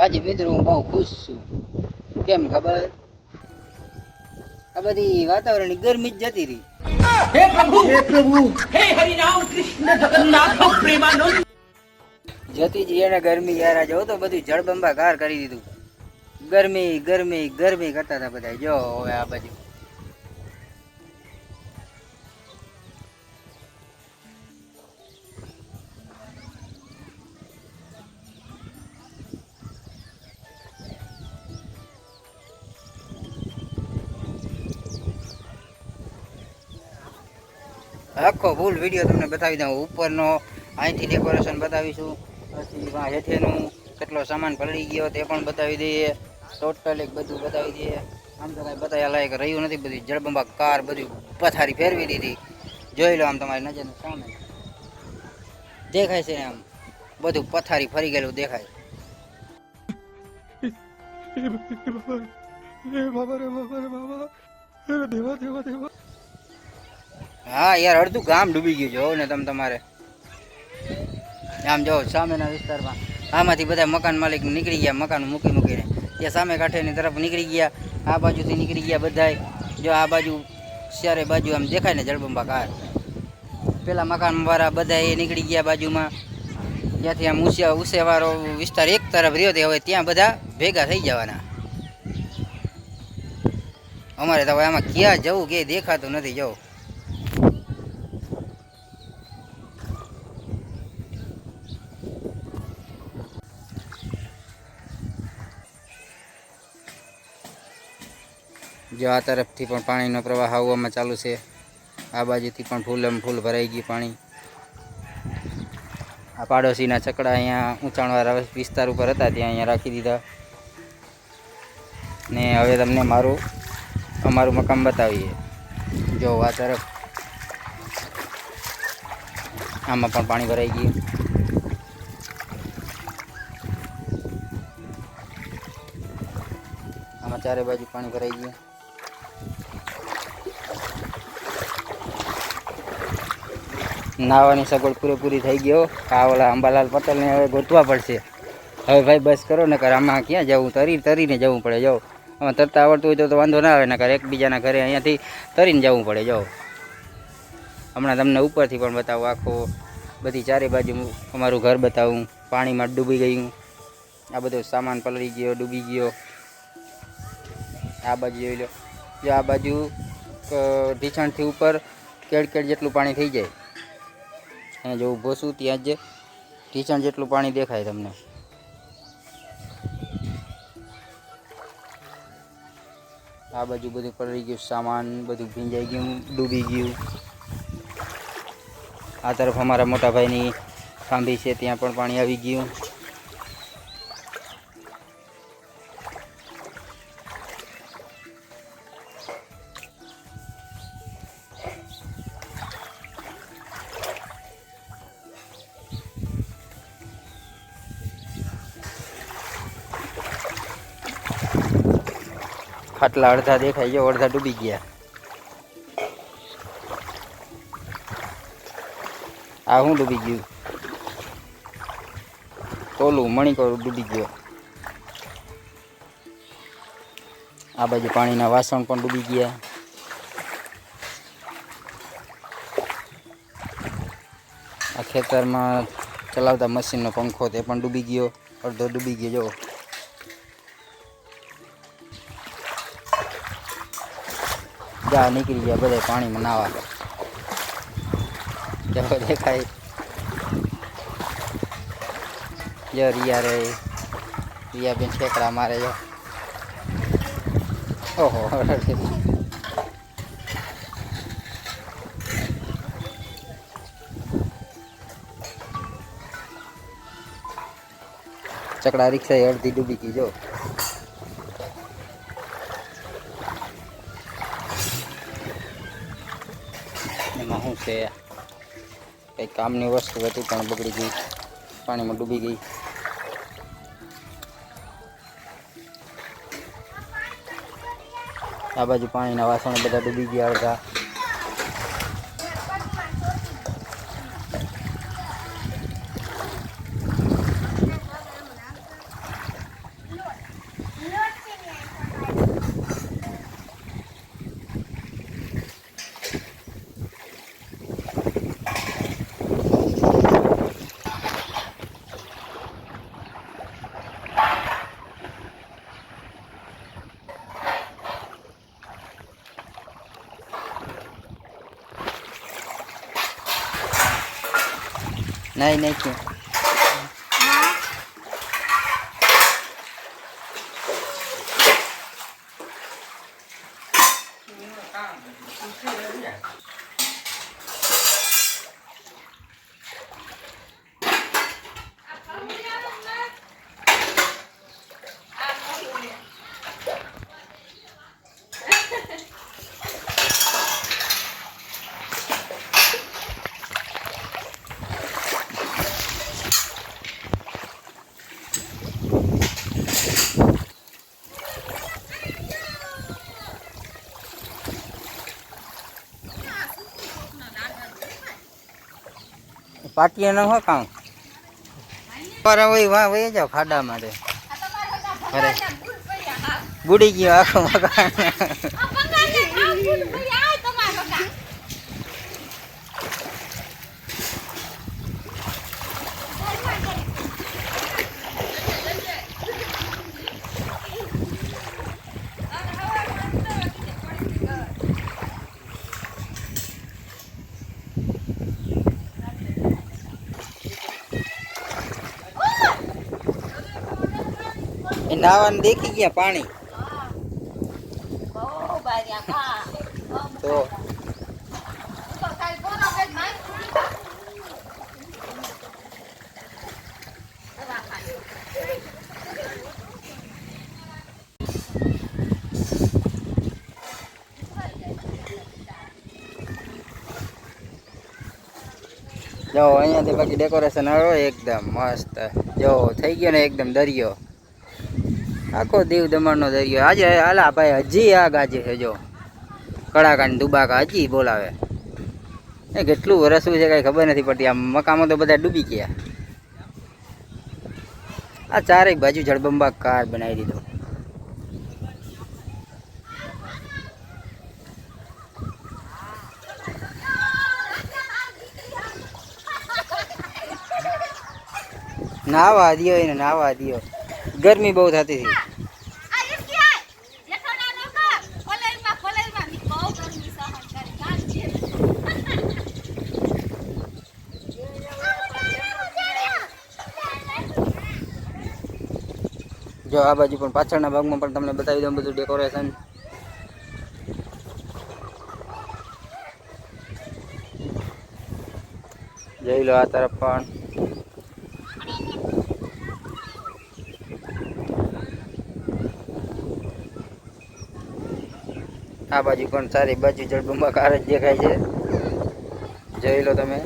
આજે મિત્રો બહુ ખુશ છું. કેમ ખબર? આ બધી વાતાવરણ ગરમી જ જતી રહી. હે પ્રભુ! હે પ્રભુ! હે હરિરામ કૃષ્ણ જગન્નાથ પ્રેમાનંદ! જતીજી એને ગરમી યાર જો તો બધું જળબંબાકાર કરી દીધું. ગરમી ગરમી ગરમી કરતા હતા બધા. જો હવે આ બાજુ. આખો ફૂલ વીડિયો તમને બતાવી દઉં ઉપરનો અહીંથી ડેકોરેશન બતાવીશું પછી હેઠેનું કેટલો સામાન પલળી ગયો તે પણ બતાવી દઈએ ટોટલ એક બધું બતાવી દઈએ આમ તો કાંઈ બતાવ્યા લાયક રહ્યું નથી બધી જળબંબા કાર બધું પથારી ફેરવી દીધી જોઈ લો આમ તમારી નજર સામે દેખાય છે આમ બધું પથારી ફરી ગયેલું દેખાય હા, યાર, અડધું ગામ ડૂબી ગયું જોવો ને તમે તમારે. આમ જો, સામેના વિસ્તારમાં આમાંથી બધા મકાન માલિક નીકળી ગયા, મકાન મૂકી મૂકીને. એ સામે કાંઠેની તરફ નીકળી ગયા, આ બાજુથી નીકળી ગયા બધાય. જો આ બાજુ ચારે બાજુ આમ દેખાય ને જળબંબા કાર પેલા મકાનવાળા બધા એ નીકળી ગયા બાજુમાં. જ્યાંથી આમ ઉસિયા ઉસેવાળો વિસ્તાર એક તરફ રહ્યો તે હવે ત્યાં બધા ભેગા થઈ જવાના. અમારે તો હવે આમાં ક્યાં જવું કે દેખાતું નથી જવું જો આ તરફથી પણ પાણીનો પ્રવાહ આવવામાં ચાલુ છે. આ બાજુથી પણ ફૂલ એમ ફૂલ ભરાઈ ગયું પાણી. આ પાડોશીના ચકડા અહીંયા ઊંચાણવાળા વિસ્તાર ઉપર હતા, ત્યાં અહીંયા રાખી દીધા. ને હવે તમને મારું, અમારું મકાન બતાવીએ. જો આ તરફ આમાં પણ પાણી ભરાઈ ગયું. આમાં ચારે બાજુ પાણી ભરાઈ ગયું. નાવાની સગવડ પૂરેપૂરી થઈ ગયો આ ઓલા અંબાલાલ પટેલને હવે ગોતવા પડશે. હવે ભાઈ બસ કરો નકર આમાં ક્યાં જવું? તરી તરીને જવું પડે જાઓ આમાં તરતા આવડતું હોય તો વાંધો ના આવે નકર એકબીજાના ઘરે અહીંયાથી તરીને જવું પડે જાઓ હમણાં તમને ઉપરથી પણ બતાવું આખો બધી ચારે બાજુ અમારું ઘર બતાવું. પાણીમાં ડૂબી ગયું. આ બધો સામાન પલળી ગયો ડૂબી ગયો. આ બાજુ જોઈ લો. જો આ બાજુ અ, ઉપર કેડ કેડ જેટલું પાણી થઈ જાય. અહીંયા જો ઊભો છું, ત્યાં જ ઢીંચણ જેટલું પાણી દેખાય તમને. આ બાજુ બધું પલળી ગયું, સામાન બધું ભીંજાઈ ગયું, ડૂબી ગયું. આ તરફ અમારા મોટા ભાઈની ખાંભી છે, ત્યાં પણ પાણી આવી ગયું. ખાટલા અડધા દેખાય ગયા અડધા ડૂબી ગયા. આ હું ડૂબી ગયું? તોલું મણિકોર ડૂબી ગયો. આ બાજુ પાણીના વાસણ પણ ડૂબી ગયા. આ ખેતરમાં ચલાવતા મશીનનો પંખો તે પણ ડૂબી ગયો, અડધો ડૂબી ગયો જો જા નીકળી ગયા બધા પાણીમાં નાવા જો દેખાય. જો રિયા રે. રિયા બેન છેકડા મારે જો. ઓહો. ચકડા રિક્ષા અડધી ડૂબી ગઈ, જો. એમાં શું છે? કંઈ કામની વસ્તુ હતી, પણ બગડી ગઈ. પાણીમાં ડૂબી ગઈ. આ બાજુ પાણીના વાસણો બધા ડૂબી ગયા અડધા નહીં નાખ્યું પાટિયા ન હોય કામ પર હોય વાહ વહી જાઓ ખાડા માટે બુડી ગયો આખો મકાન. એ નાવાનું દેખી ગયા પાણી. તો જો, અહીંયાથી બાકી ડેકોરેશન આવ્યો એકદમ મસ્ત. જો, થઈ ગયો ને એકદમ દરિયો. આખો દીવ દમણનો દરિયો. આજે આલા ભાઈ હજી આ ગાજે છે જો. કડાકા દુબાકા હજી બોલાવે. એ કેટલું વરસવું છે કઈ ખબર નથી પડતી. આ મકામો તો બધા ડૂબી ગયા. આ ચારેક બાજુ જળબંબાકાર બનાવી દીધો. નાવા દિયો એને, નાવા દિયો. ગરમી બહુ થતી હતી. જો આ બાજુ પણ પાછળના ભાગમાં પણ તમને બતાવી દઉં બધું ડેકોરેશન જઈ લો આ તરફ પણ. આ બાજુ પણ સારી બાજુ જળબંબાકાર જ દેખાય છે. જોઈ લો તમે.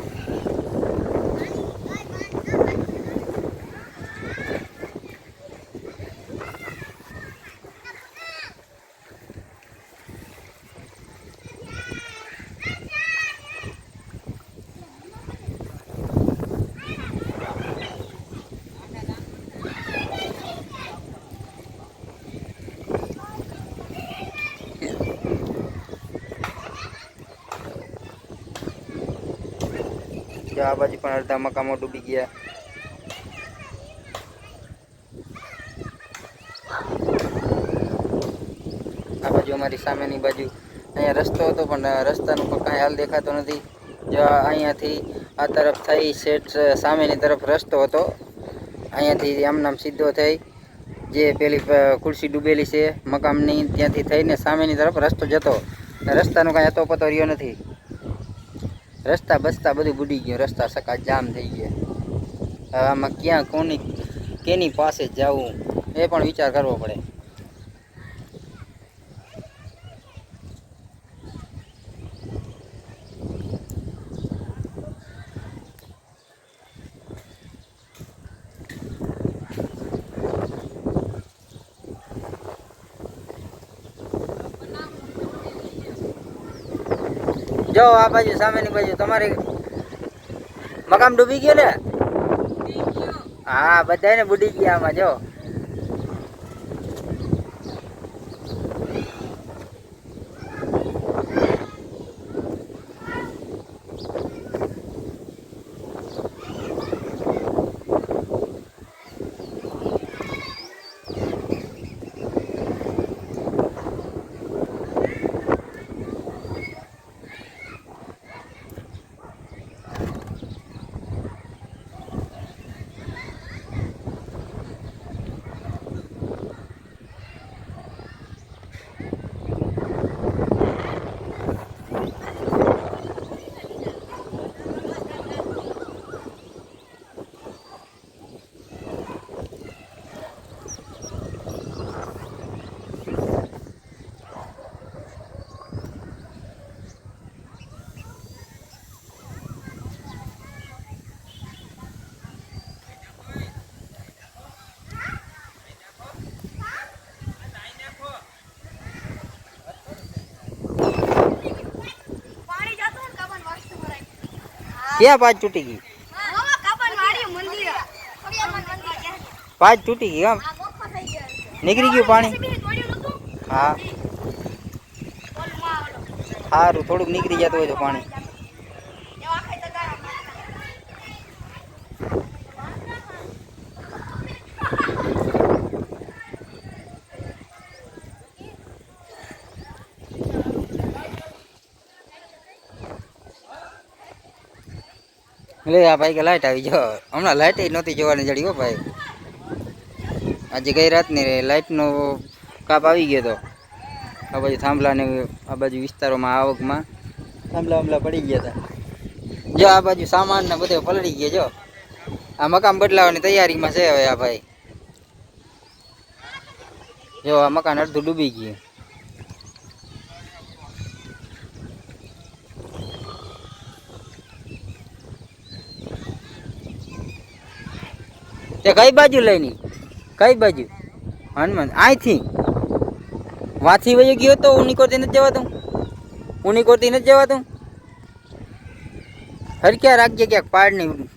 જો આ બાજુ પણ અડધા મકામો ડૂબી ગયા. આ બાજુ અમારી સામેની બાજુ. અહીંયા રસ્તો હતો, પણ રસ્તાનું પણ કાંઈ હાલ દેખાતો નથી. જો અહીંયાથી આ તરફ થઈ સેઠ સામેની તરફ રસ્તો હતો. અહીંયાથી આમ નામ સીધો થઈ. જે પેલી ખુરશી ડૂબેલી છે મકામની ત્યાંથી થઈને સામેની તરફ રસ્તો જતો. રસ્તાનો કાંઈ અતો પતો રહ્યો નથી. રસ્તા બસતા બધું બુડી ગયું. રસ્તા સકા જામ થઈ ગયા. હવે આમાં ક્યાં, કોની, કેની પાસે જવું, એ પણ વિચાર કરવો પડે. જો આ બાજુ સામેની બાજુ. તમારે મકામ ડૂબી ગયો ને? હા બધાને બુડી ગયા આમાં જો ક્યાં પાંચ તૂટી ગઈ? પાંચ તૂટી ગઈ આમ નીકળી ગયું પાણી? હા. સારું થોડુંક નીકળી જતું હોય તો પાણી. લે, આ ભાઈ કે લાઈટ આવી જો. હમણાં લાઇટ નહોતી જોવાની જડી હો ભાઈ. આજે ગઈ રાતની લાઇટનો કાપ આવી ગયો તો. આ બાજુ થાંભલાને આ બાજુ વિસ્તારોમાં આવકમાં થાંભલા વાંભલા પડી ગયા હતા જો આ બાજુ સામાન ને બધે પલળી ગયા જો. આ મકાન બદલાવાની તૈયારીમાં છે હવે આ ભાઈ. જો આ મકાન અડધું ડૂબી ગયું. તે કઈ બાજુ લઈની? કઈ બાજુ? હનુમાન અહીંથી વાથી વહી ગયો તો ઉનીકોરથી નથી જવાતું? ઉનીકોરથી નથી જવાતું? હરક્યા રાખજે ક્યાંક પાડ નહીં